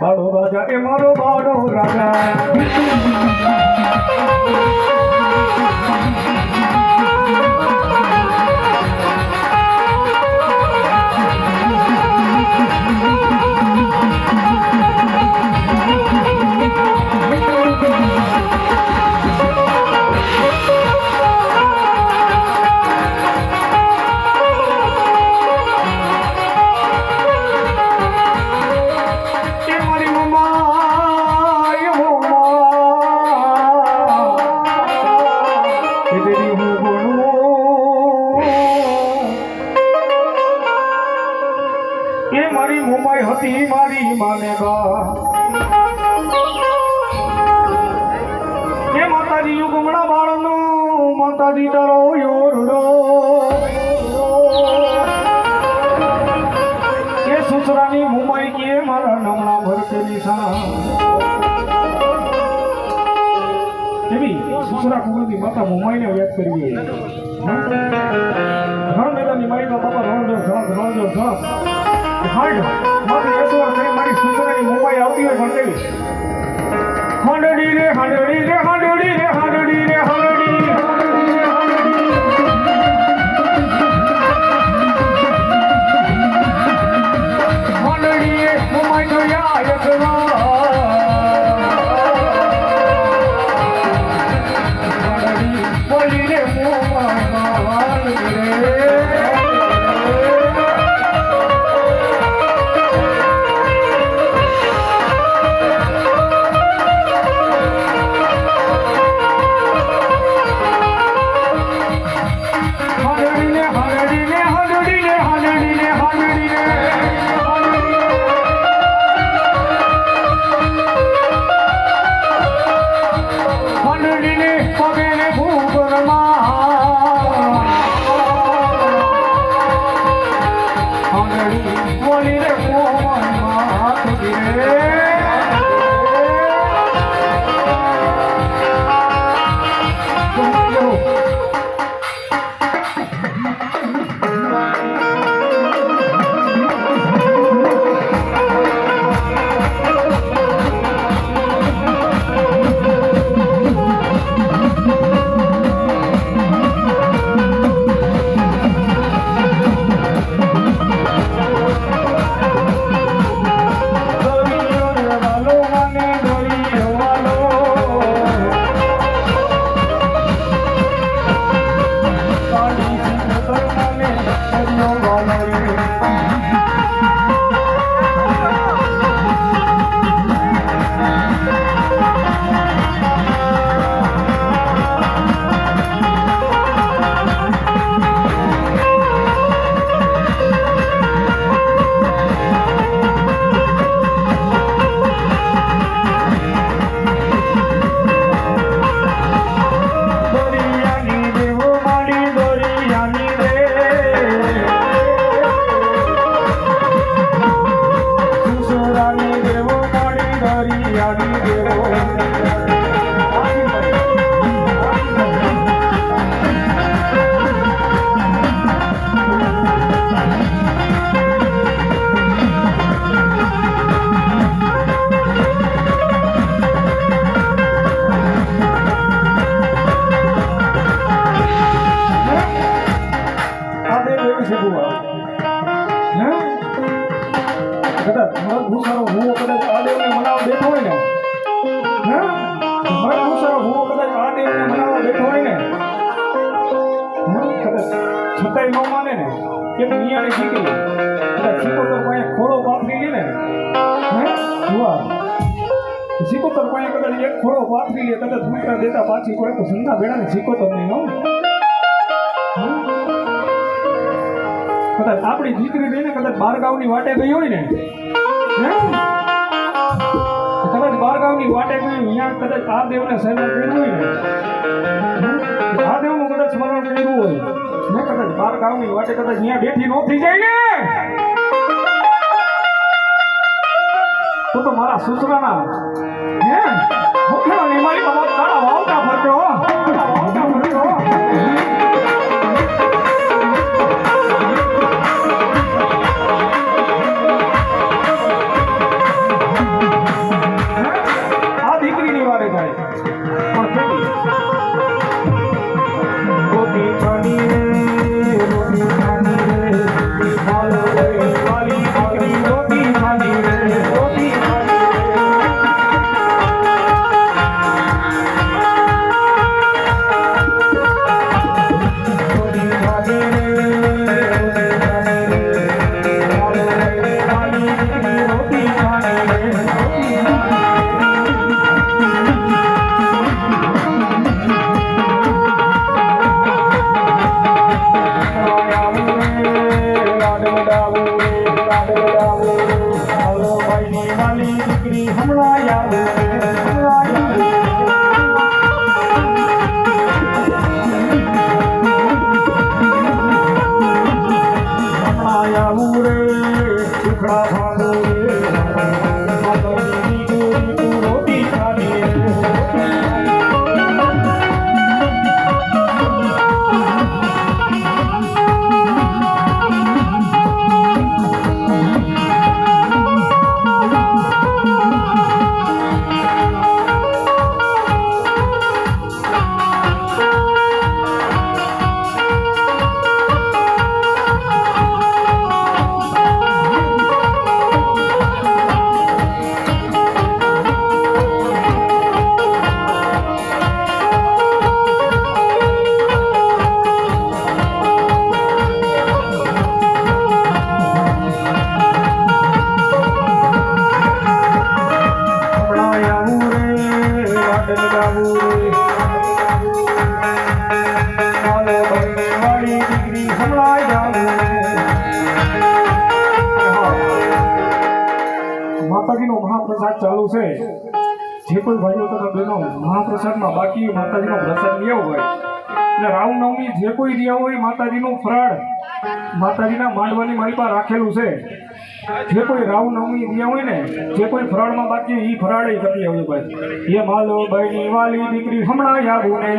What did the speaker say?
બાળો રાજા એ મારો બાળો રાજા. મારી મુંબઈ હતી મારી માને ગા એ માતાજી યુગમણા બાળનો માતાજી તારો યોરડો એ સુસરાની મુંબઈ કે મારા નમણા ભરતેલી સા એવી સુસરા કુંવરની માતા મુંબઈને વ્યક્ત કરવી મેદાનની મારી બાપા રણજો ઘર રણજો ઘર હાડ મારી એસવાર થઈ મારી સુસરાની મુંબઈ આવતી હોય ભણતેલી Ali, Ali. કદાચ મારો ભૂસારો કદાચ આ દેવને મનાવવા હોય ને? હે? હું કદાચ આ દેવને મનાવવા હોય ને? છતાંય ન માને ને? કેમ નિયાણે શીખી કદાચ સિકોતર પાસે ખોળો પાથરી લે ને? બુઆ સિકોતર પાસે કદાચ એક ખોળો પાથરી લે, કદાચ મિત્ર દેતા પાછી કોઈ તો સંધા બેડાને સિકોતર નહીં હો કદાચ આપણી દીકરી રહીને કદાચ બાર ગામની વાટે ગઈ હોય ને કદાચ બાર ગામની વાટે ગઈ અહીંયા કદાચ આ દેવને સ્મરણ કર્યું હોય ને? આ દેવનું કદાચ સ્મરણ કર્યું હોય ને કદાચ બારની વાટે કદાચ અહીંયા બેઠી નો થઈ જાય ને? તો તો મારા સસરાના Hallelujah. down. મહાપ્રસાદ ચાલુ છે. જે કોઈ ભાઈઓ તથા બહેનો મહાપ્રસાદમાં બાકી માતાજીનો પ્રસાદ લેવો હોય, એટલે રામનવમી જે કોઈ રહ્યા હોય માતાજીનું ફરાળ માતાજીના માંડવાની મારી પાસે રાખેલું છે. જે કોઈ રામનવમી રહ્યા હોય ને, જે કોઈ ફરાળમાં બાકી એ ફરાળ કરી આવજો ભાઈ. એ માલો ભાઈની વાલી દીકરી હમણાં યાદ ને